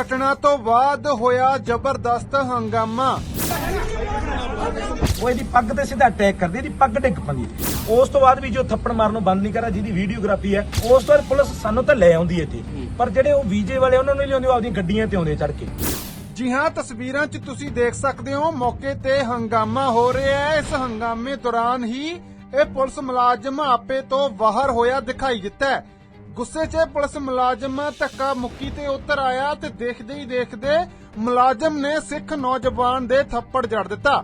ਘਟਨਾ ਤੋਂ ਬਾਅਦ ਹੋਇਆ ਜ਼ਬਰਦਸਤ ਹੰਗਾਮਾ। ਉਹ ਇਹਦੀ ਪੱਗ ਤੇ ਸਿੱਧਾ ਅਟੈਕ ਕਰਦੇ, ਇਹਦੀ ਪੱਗ ਡਿੱਗ ਪੈਂਦੀ। ਉਸ ਤੋਂ ਬਾਅਦ ਵੀ ਜੋ ਥੱਪੜ ਮਾਰਨ ਬੰਦ ਨਹੀਂ ਕਰਾ ਜਿਹਦੀ ਵੀਡੀਓਗ੍ਰਾਫੀ ਹੈ, ਉਸ ਤੋਂ ਬਾਅਦ ਪੁਲਿਸ ਸਾਨੂੰ ਤਾਂ ਲੈ ਆਉਂਦੀ ਇੱਥੇ। ਪਰ ਜਿਹੜੇ ਉਹ ਵੀਜੇ ਵਾਲੇ, ਉਹਨਾਂ ਨੂੰ ਨਹੀਂ ਲਿਆਉਂਦੇ, ਉਹ ਆਪਦੀਆਂ ਗੱਡੀਆਂ ਤੇ ਆਉਂਦੇ ਚੜ ਕੇ। ਜੀ ਹਾਂ, ਤਸਵੀਰਾਂ 'ਚ ਤੁਸੀਂ ਦੇਖ ਸਕਦੇ ਹੋ, ਮੌਕੇ ਤੇ ਹੰਗਾਮਾ ਹੋ ਰਿਹਾ ਹੈ। ਇਸ ਹੰਗਾਮੇ ਦੌਰਾਨ ਹੀ ਇਹ ਪੁਲਿਸ ਮੁਲਾਜ਼ਮ ਆਪੇ ਤੋਂ ਬਾਹਰ ਹੋਇਆ ਦਿਖਾਈ ਦਿੱਤਾ ਗੁੱਸੇ 'ਚ ਪੁਲਿਸ ਮੁਲਾਜ਼ਮ ਧੱਕਾ ਮੁੱਕੀ ਤੇ ਉਤਰ ਆਇਆ ਤੇ ਦੇਖਦੇ ਹੀ ਦੇਖਦੇ ਮੁਲਾਜ਼ਮ ਨੇ ਸਿੱਖ ਨੌਜਵਾਨ ਦੇ ਥੱਪੜ ਜੜ ਦਿੱਤਾ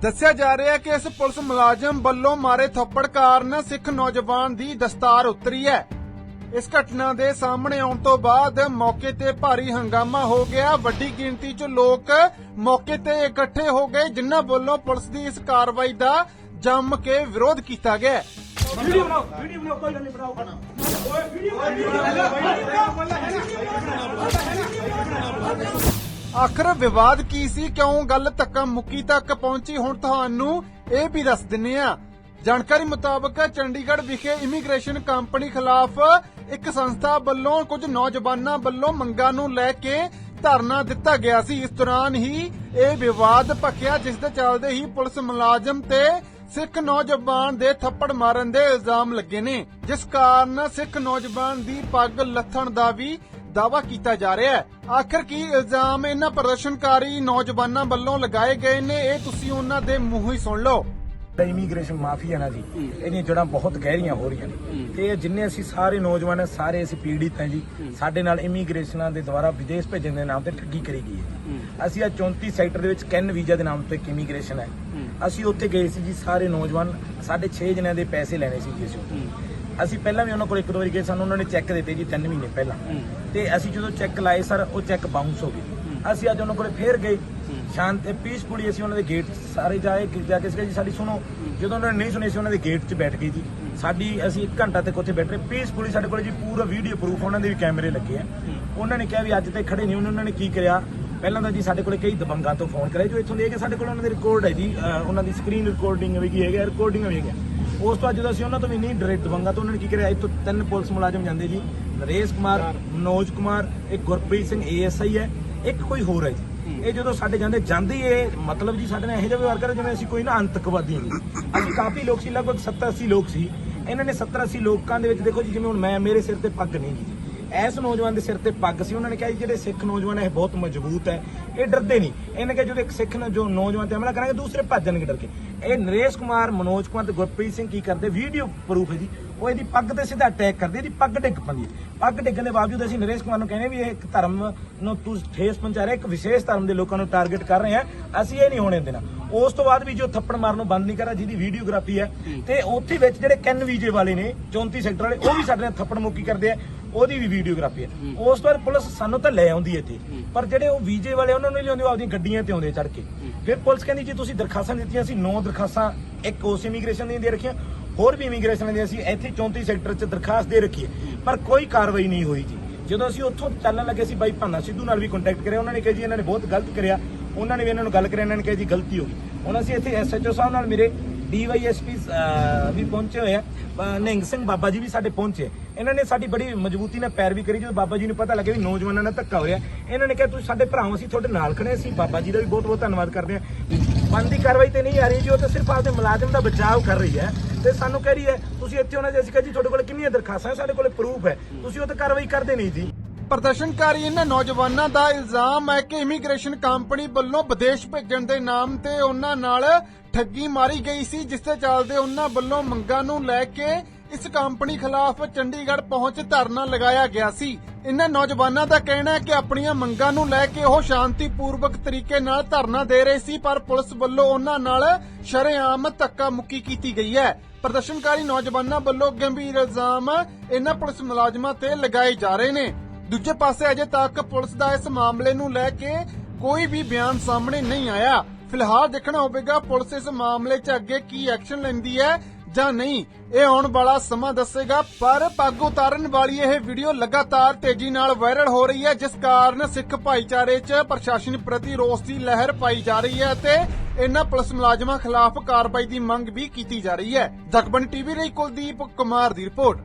ਦੱਸਿਆ ਜਾ ਰਿਹਾ ਹੈ ਕਿ ਇਸ ਪੁਲਿਸ ਮੁਲਾਜ਼ਮ ਵੱਲੋਂ ਮਾਰੇ ਥੱਪੜ ਕਾਰਨ ਸਿੱਖ ਨੌਜਵਾਨ ਦੀ ਦਸਤਾਰ ਉਤਰੀ ਹੈ ਇਸ ਘਟਨਾ ਦੇ ਸਾਹਮਣੇ ਆਉਣ ਤੋਂ ਬਾਅਦ ਮੌਕੇ ਤੇ ਭਾਰੀ ਹੰਗਾਮਾ ਹੋ ਗਿਆ ਵੱਡੀ ਗਿਣਤੀ 'ਚ ਲੋਕ ਮੌਕੇ ਤੇ ਇਕੱਠੇ ਹੋ ਗਏ ਜਿਨ੍ਹਾਂ ਵੱਲੋਂ ਪੁਲਿਸ ਦੀ ਇਸ ਕਾਰਵਾਈ ਦਾ ਜੰਮ ਕੇ ਵਿਰੋਧ ਕੀਤਾ ਗਿਆ। ਆਖਰ ਵਿਵਾਦ ਕੀ ਸੀ ਕਿਉਂ ਗੱਲ ਧੱਕਾ ਮੁੱਕੀ ਤੱਕ ਪਹੁੰਚੀ ਹੁਣ ਤੁਹਾਨੂੰ ਇਹ ਵੀ ਦੱਸ ਦਿੰਨੇ ਆ ਜਾਣਕਾਰੀ ਮੁਤਾਬਕ ਚੰਡੀਗੜ੍ਹ ਵਿਖੇ ਇਮੀਗ੍ਰੇਸ਼ਨ ਕੰਪਨੀ ਖਿਲਾਫ ਇੱਕ ਸੰਸਥਾ ਵੱਲੋਂ ਕੁਝ ਨੌਜਵਾਨਾਂ ਵੱਲੋਂ ਮੰਗਾਂ ਨੂੰ ਲੈ ਕੇ ਧਰਨਾ ਦਿੱਤਾ ਗਿਆ ਸੀ। ਇਸ ਦੌਰਾਨ ਹੀ ਇਹ ਵਿਵਾਦ ਭਖਿਆ, ਜਿਸ ਦੇ ਚੱਲਦੇ ਹੀ ਪੁਲਿਸ ਮੁਲਾਜ਼ਮ ਤੇ ਸਿੱਖ ਨੌਜਵਾਨ ਦੇ ਥੱਪੜ ਮਾਰਨ ਦੇ ਇਲਜ਼ਾਮ ਲੱਗੇ ਨੇ। ਜਿਸ ਕਾਰਨ ਸਿੱਖ ਨੌਜਵਾਨ ਦੀ ਪੱਗ ਲੱਥਣ ਦਾ ਵੀ ਦਾਵਾ ਕੀਤਾ ਜਾ ਰਿਹਾ ਹੈ। ਆਖਰ ਕੀ ਇਲਜ਼ਾਮ ਇਹਨਾਂ ਪ੍ਰਦਰਸ਼ਨਕਾਰੀ ਨੌਜਵਾਨਾਂ ਵੱਲੋਂ ਲਗਾਏ ਗਏ ਨੇ? ਇਹ ਤੁਸੀਂ ਉਹਨਾਂ ਦੇ ਮੂੰਹੋਂ ਹੀ ਸੁਣ ਲਓ। ਇਮੀਗ੍ਰੇਸ਼ਨ ਮਾਫੀਆ ਨਾ ਜੀ। ਇਹਦੀਆਂ ਜੜਾਂ ਬਹੁਤ ਗਹਿਰੀਆਂ ਹੋ ਰਹੀਆਂ ਨੇ। ਤੇ ਇਹ ਜਿੰਨੇ ਅਸੀਂ ਸਾਰੇ ਨੌਜਵਾਨ ਸਾਰੇ ਅਸੀਂ ਪੀੜਿਤ ਹਾਂ ਜੀ। ਸਾਡੇ ਨਾਲ ਇਮੀਗ੍ਰੇਸ਼ਨਾਂ ਦੇ ਦੁਆਰਾ ਵਿਦੇਸ਼ ਭੇਜਣ ਦੇ ਨਾਮ ਤੇ ਠੱਗੀ ਕਰੀ ਗਈ ਹੈ। ਅਸੀਂ ਆ 34 ਸੈਕਟਰ ਦੇ ਵਿੱਚ ਕੈਨ ਵੀਜ਼ਾ ਦੇ ਨਾਮ ਤੇ ਇਮੀਗ੍ਰੇਸ਼ਨ ਹੈ। ਅਸੀਂ ਉੱਥੇ ਗਏ ਸੀ ਜੀ ਸਾਰੇ ਨੌਜਵਾਨ ਸਾਡੇ 6 ਜਣਿਆਂ ਦੇ ਪੈਸੇ ਲੈਣੇ ਸੀ ਜੀ ਅਸੀਂ। ਅਸੀਂ ਪਹਿਲਾਂ ਵੀ ਉਹਨਾਂ ਕੋਲ ਇੱਕ ਦੋ ਵਾਰੀ ਗਏ ਸਾਨੂੰ ਉਹਨਾਂ ਨੇ ਚੈੱਕ ਦਿੱਤੇ ਜੀ 3 ਮਹੀਨੇ ਪਹਿਲਾਂ। ਤੇ ਅਸੀਂ ਜਦੋਂ ਚੈੱਕ ਲਾਏ ਸਰ ਉਹ ਚੈੱਕ ਬਾਉਂਸ ਹੋ ਗਏ। ਅਸੀਂ ਅੱਜ ਉਹਨਾਂ ਕੋਲੇ ਫੇਰ ਗਏ। ਸ਼ਾਂਤ ਤੇ ਪੀਸਫੁਲੀ ਅਸੀਂ ਉਹਨਾਂ ਦੇ ਗੇਟ ਸਾਰੇ ਜਾਏ ਜਾ ਕੇ ਸੀਗਾ ਜੀ ਸਾਡੀ ਸੁਣੋ ਜਦੋਂ ਉਹਨਾਂ ਨੇ ਨਹੀਂ ਸੁਣੀ ਸੀ ਉਹਨਾਂ ਦੇ ਗੇਟ 'ਚ ਬੈਠ ਗਏ ਜੀ। ਸਾਡੀ ਅਸੀਂ 1 ਘੰਟਾ ਤੱਕ ਉੱਥੇ ਬੈਠੇ ਪੀਸਫੁਲੀ ਸਾਡੇ ਕੋਲ ਜੀ ਪੂਰਾ ਵੀਡੀਓ ਪ੍ਰੂਫ ਉਹਨਾਂ ਦੇ ਵੀ ਕੈਮਰੇ ਲੱਗੇ ਆ। ਉਹਨਾਂ ਨੇ ਕਿਹਾ ਵੀ ਅੱਜ ਤੇ ਖੜੇ ਨਹੀਂ ਉਹਨਾਂ ਨੇ ਕੀ ਕਰਿਆ? ਪਹਿਲਾਂ ਤਾਂ ਜੀ ਸਾਡੇ ਕੋਲੇ ਕਈ ਦਬੰਗਾਂ ਤੋਂ ਫੋਨ ਕਰੇ ਜੋ ਇੱਥੋਂ ਦੇ ਕੇ ਸਾਡੇ ਕੋਲ ਉਹਨਾਂ ਦੇ ਰਿਕਾਰਡ ਹੈ ਜੀ ਉਹਨਾਂ ਦੀ ਸਕਰੀਨ ਰਿਕਾਰਡਿੰਗ ਵੀ ਕੀ ਹੈਗਾ ਰਿਕਾਰਡਿੰਗ ਵੀ ਹੈਗਾ। ਉਸ ਤੋਂ ਬਾਅਦ ਜਦੋਂ ਅਸੀਂ ਉਹਨਾਂ ਤੋਂ ਵੀ ਨਹੀਂ ਡਰੇ ਦਬੰਗਾਂ ਤੋਂ ਉਹਨਾਂ ਨੇ ਕੀ ਕਰਿਆ? ਇੱਥੋਂ ਤਿੰਨ ਪੁਲਿਸ ਮੁਲਾਜ਼ਮ ਜਾਂਦੇ ਜੀ। ਨਰੇਸ਼ ਕੁਮਾਰ ਮਨੋਜ ਕੁਮਾਰ ਇੱਕ ਗੁਰਪ੍ਰੀਤ ਸਿੰਘ ਏਐਸਆਈ ਹੈ। ਇੱਕ ਕੋਈ ਹੋਰ ਹੈ ਜੀ। ਇਹ ਜਦੋਂ ਸਾਡੇ ਜਾਂਦੇ ਜਾਂਦੇ ਇਹ ਮਤਲਬ ਜੀ ਸਾਡੇ ਨਾਲ ਇਹੋ ਜਿਹਾ ਵਿਵਹਾਰ ਕਰ ਜਿਵੇਂ ਅਸੀਂ ਕੋਈ ਨਾ ਅੰਤਕਵਾਦੀ ਹਾਂ ਜੀ। ਅਸੀਂ ਕਾਫੀ ਲੋਕ ਸੀ ਲਗਭਗ 70 80 ਲੋਕ ਸੀ। ਇਹਨਾਂ ਨੇ 70 80 ਲੋਕਾਂ ਦੇ ਵਿੱਚ ਦੇਖੋ ਜੀ ਜਿਵੇਂ ਹੁਣ ਮੈਂ ਮੇਰੇ ਸਿਰ ਤੇ ਪੱਗ ਨਹੀਂ ਜੀ। ਐਸ ਨੌਜਵਾਨ ਦੇ ਸਿਰ ਤੇ ਪੱਗ ਸੀ ਉਹਨਾਂ ਨੇ ਕਿਹਾ ਜਿਹੜੇ ਸਿੱਖ ਨੌਜਵਾਨ ਹੈ ਇਹ ਬਹੁਤ ਮਜ਼ਬੂਤ ਹੈ। ਇਹ ਡਰਦੇ ਨਹੀਂ। ਇਹਨੇ ਕਿਹਾ ਜਦੋਂ ਇੱਕ ਸਿੱਖ ਨੇ ਜੋ ਨੌਜਵਾਨ ਤੇ ਹਮਲਾ ਕਰਾਂਗੇ ਦੂਸਰੇ ਭੱਜਣਗੇ ਡਰ ਕੇ। ਇਹ ਨਰੇਸ਼ ਕੁਮਾਰ ਮਨੋਜ ਕੁਮਾਰ ਤੇ ਗੁਰਪ੍ਰੀਤ ਸਿੰਘ ਕੀ ਕਰਦੇ? ਵੀਡੀਓ ਪ੍ਰੂਫ ਹੈ ਜੀ। ਉਹ ਇਹਦੀ ਪੱਗ ਤੇ ਸਿੱਧਾ ਅਟੈਕ ਕਰਦੇ, ਇਹਦੀ ਪੱਗ ਡਿੱਗ ਪੈਂਦੀ ਪੱਗ ਡਿੱਗਣ ਦੇ ਬਾਵਜੂਦ ਅਸੀਂ ਨਰੇਸ਼ ਕੁਮਾਰ ਨੂੰ ਕਹਿੰਦੇ ਵੀ ਇਹ ਇੱਕ ਧਰਮ ਨੂੰ ਤੂੰ ਠੇਸ ਪਹੁੰਚਾ ਰਿਹਾ, ਇੱਕ ਵਿਸ਼ੇਸ਼ ਧਰਮ ਦੇ ਲੋਕਾਂ ਨੂੰ ਟਾਰਗੇਟ ਕਰ ਰਹੇ ਆ ਅਸੀਂ ਇਹ ਨਹੀਂ ਹੋਣੇ ਦੇਣਾ ਉਸ ਤੋਂ ਬਾਅਦ ਵੀ ਜੋ ਥੱਪੜ ਮਾਰਨ ਨੂੰ ਬੰਦ ਨਹੀਂ ਕਰਾ ਜਿਹਦੀ ਵੀਡੀਓਗ੍ਰਾਫੀ ਹੈ, ਤੇ ਉੱਥੇ ਵਿੱਚ ਜਿਹੜੇ ਕੈਨ ਵੀਜੇ ਵਾਲੇ ਨੇ 34 ਸੈਕਟਰ ਵਾਲੇ, ਉਹ ਵੀ ਸਾਡੇ ਨਾਲ ਥੱਪੜ ਮੁੱਕੀ ਕਰਦੇ ਆ। ਉਹਦੀ ਵੀ ਵੀਡੀਓਗ੍ਰਾਫੀ ਹੈ। ਉਸ ਤੋਂ ਬਾਅਦ ਪੁਲਿਸ ਸਾਨੂੰ ਤਾਂ ਲੈ ਆਉਂਦੀ ਹੈ ਇੱਥੇ। ਪਰ ਜਿਹੜੇ ਉਹ ਵੀਜੇ ਵਾਲੇ ਉਹਨਾਂ ਨੂੰ ਲਿਆਉਂਦੇ ਉਹ ਆਪਦੀਆਂ ਗੱਡੀਆਂ ਤੇ ਆਉਂਦੇ ਚੜ ਕੇ। ਫਿਰ ਪੁਲਿਸ ਕਹਿੰਦੀ ਜੀ ਤੁਸੀਂ ਦਰਖਾਸਤਾਂ ਦਿੱਤੀਆਂ ਸੀ 9 ਦਰਖਾਸਤਾਂ ਇੱਕ ਉਸ ਇਮੀਗ੍ਰੇਸ਼ਨ ਦੀਆਂ ਦੇ ਰੱਖੀਆਂ ਹੋਰ ਵੀ ਇਮੀਗ੍ਰੇਸ਼ਨ ਦੀਆਂ ਅਸੀਂ ਇੱਥੇ 34 ਸੈਕਟਰ 'ਚ ਦਰਖਾਸਤ ਦੇ ਰੱਖੀ ਪਰ ਕੋਈ ਕਾਰਵਾਈ ਨਹੀਂ ਹੋਈ ਜੀ। ਜਦੋਂ ਅਸੀਂ ਉੱਥੋਂ ਚੱਲਣ ਲੱਗੇ ਸੀ ਬਾਈ ਭਾਨਾ ਸਿੱਧੂ ਨਾਲ ਵੀ ਕੰਟੈਕਟ ਕਰਿਆ। ਉਹਨਾਂ ਨੇ ਕਿਹਾ ਜੀ ਇਹਨਾਂ ਨੇ ਬਹੁਤ ਗਲਤ ਕਰਿਆ। ਉਹਨਾਂ ਨੇ ਵੀ ਇਹਨਾਂ ਨੂੰ ਗੱਲ ਕਰਿਆ ਇਹਨਾਂ ਨੇ ਕਿਹਾ ਜੀ ਗਲਤੀ ਹੋ ਗਈ। ਹੁਣ ਅਸੀਂ ਇੱਥੇ ਐਸਐਚਓ ਸਾਹਿਬ ਨਾਲ ਮੇਰੇ ਡੀਵਾਈਐਸਪੀ ਵੀ ਪਹੁੰਚੇ ਹੋਏ ਆ। ਅਹ ਸਿੰਘ ਬਾਬਾ ਜੀ ਵੀ ਸਾਡੇ ਪਹੁੰਚੇ। ਇਹਨਾਂ ਨੇ ਸਾਡੀ ਬੜੀ ਮਜ਼ਬੂਤੀ ਨਾਲ ਪੈਰਵੀ ਕਰੀ। ਜਦੋਂ ਬਾਬਾ ਜੀ ਨੂੰ ਪਤਾ ਲੱਗਿਆ ਵੀ ਨੌਜਵਾਨਾਂ ਨਾਲ ਧੱਕਾ ਹੋ ਰਿਹਾ, ਇਹਨਾਂ ਨੇ ਕਿਹਾ, ਤੁਸੀਂ ਸਾਡੇ ਭਰਾਓ ਅਸੀਂ ਤੁਹਾਡੇ ਨਾਲ ਖੜੇ ਸੀ ਬਾਬਾ ਜੀ ਦਾ ਵੀ ਬਹੁਤ ਬਹੁਤ ਧੰਨਵਾਦ ਕਰਦੇ ਹਾਂ। ਬੰਦੀ ਕਾਰਵਾਈ ਤੇ ਨਹੀਂ ਆ ਰਹੀ ਜੀ, ਉਹ ਤਾਂ ਸਿਰਫ ਆਪਦੇ ਮੁਲਾਜ਼ਮ ਦਾ ਬਚਾਅ ਕਰ ਰਹੀ ਹੈ। ਤੇ ਸਾਨੂੰ ਕਹਿ ਰਹੀ ਹੈ, ਤੁਸੀਂ ਇੱਥੇ ਉਹਨਾਂ ਦੇ ਅਸੀਂ ਕਿਹਾ ਜੀ, ਤੁਹਾਡੇ ਕੋਲ ਕਿੰਨੀਆਂ ਦਰਖਾਸਤਾਂ ਸਾਡੇ ਕੋਲ ਪ੍ਰੂਫ ਹੈ। ਤੁਸੀਂ ਉਹ ਤੇ ਕਾਰਵਾਈ ਕਰਦੇ ਨਹੀਂ ਜੀ। ਪ੍ਰਦਰਸ਼ਨਕਾਰੀ ਇਹਨਾਂ ਨੌਜਵਾਨਾਂ ਦਾ ਇਲਜ਼ਾਮ ਹੈ ਕਿ ਇਮੀਗ੍ਰੇਸ਼ਨ ਕੰਪਨੀ ਵੱਲੋਂ ਵਿਦੇਸ਼ ਭੇਜਣ ਦੇ ਨਾਮ ਤੇ ਉਹਨਾਂ ਨਾਲ ਠੱਗੀ ਮਾਰੀ ਗਈ ਸੀ, ਜਿਸ ਦੇ ਚੱਲਦੇ ਉਹਨਾਂ ਵੱਲੋਂ ਮੰਗਾਂ ਨੂੰ ਲੈ ਕੇ ਇਸ ਕੰਪਨੀ ਖਿਲਾਫ ਚੰਡੀਗੜ੍ਹ ਪਹੁੰਚ ਧਰਨਾ ਲਗਾਇਆ ਗਿਆ ਸੀ। ਇਨ੍ਹਾਂ ਨੌਜਵਾਨਾਂ ਦਾ ਕਹਿਣਾ ਹੈ ਕਿ ਆਪਣੀਆਂ ਮੰਗਾਂ ਨੂੰ ਲੈ ਕੇ ਉਹ ਸ਼ਾਂਤੀਪੂਰਵਕ ਤਰੀਕੇ ਨਾਲ ਧਰਨਾ ਦੇ ਰਹੇ ਸੀ, ਪਰ ਪੁਲਿਸ ਵੱਲੋਂ ਉਹਨਾਂ ਨਾਲ ਸ਼ਰੇਆਮ ਧੱਕਾ ਮੁੱਕੀ ਕੀਤੀ ਗਈ ਹੈ। ਪ੍ਰਦਰਸ਼ਨਕਾਰੀ ਨੌਜਵਾਨਾਂ ਵੱਲੋਂ ਗੰਭੀਰ ਇਲਜ਼ਾਮ ਇਨ੍ਹਾਂ ਪੁਲਿਸ ਮੁਲਾਜ਼ਮਾਂ ਤੇ ਲਗਾਏ ਜਾ ਰਹੇ ਨੇ। ਦੂਜੇ ਪਾਸੇ ਅਜੇ ਤੱਕ ਪੁਲਿਸ ਦਾ ਇਸ ਮਾਮਲੇ ਨੂੰ ਲੈ ਕੇ ਕੋਈ ਵੀ ਬਿਆਨ ਸਾਹਮਣੇ ਨਹੀਂ ਆਇਆ। ਫਿਲਹਾਲ ਦੇਖਣਾ ਹੋਵੇਗਾ ਪੁਲਿਸ ਇਸ ਮਾਮਲੇ 'ਚ ਅੱਗੇ ਕੀ ਐਕਸ਼ਨ ਲੈਂਦੀ ਹੈ ਜਾਂ ਨਹੀਂ। ਇਹ ਆਉਣ ਵਾਲਾ ਸਮਾਂ ਦੱਸੇਗਾ, ਪਰ ਪੱਗ ਉਤਾਰਨ ਵਾਲੀ ਇਹ ਵੀਡੀਓ ਲਗਾਤਾਰ ਤੇਜ਼ੀ ਨਾਲ ਵਾਇਰਲ ਹੋ ਰਹੀ ਹੈ, ਜਿਸ ਕਾਰਨ ਸਿੱਖ ਭਾਈਚਾਰੇ 'ਚ ਪ੍ਰਸ਼ਾਸਨ ਪ੍ਰਤੀ ਰੋਸ ਦੀ ਲਹਿਰ ਪਾਈ ਜਾ ਰਹੀ ਹੈ ਤੇ ਇਨ੍ਹਾਂ ਪੁਲਿਸ ਮੁਲਾਜ਼ਮਾਂ ਖਿਲਾਫ ਕਾਰਵਾਈ ਦੀ ਮੰਗ ਵੀ ਕੀਤੀ ਜਾ ਰਹੀ ਹੈ। ਜਗਬਨ ਟੀਵੀ ਲਈ ਕੁਲਦੀਪ ਕੁਮਾਰ ਦੀ ਰਿਪੋਰਟ।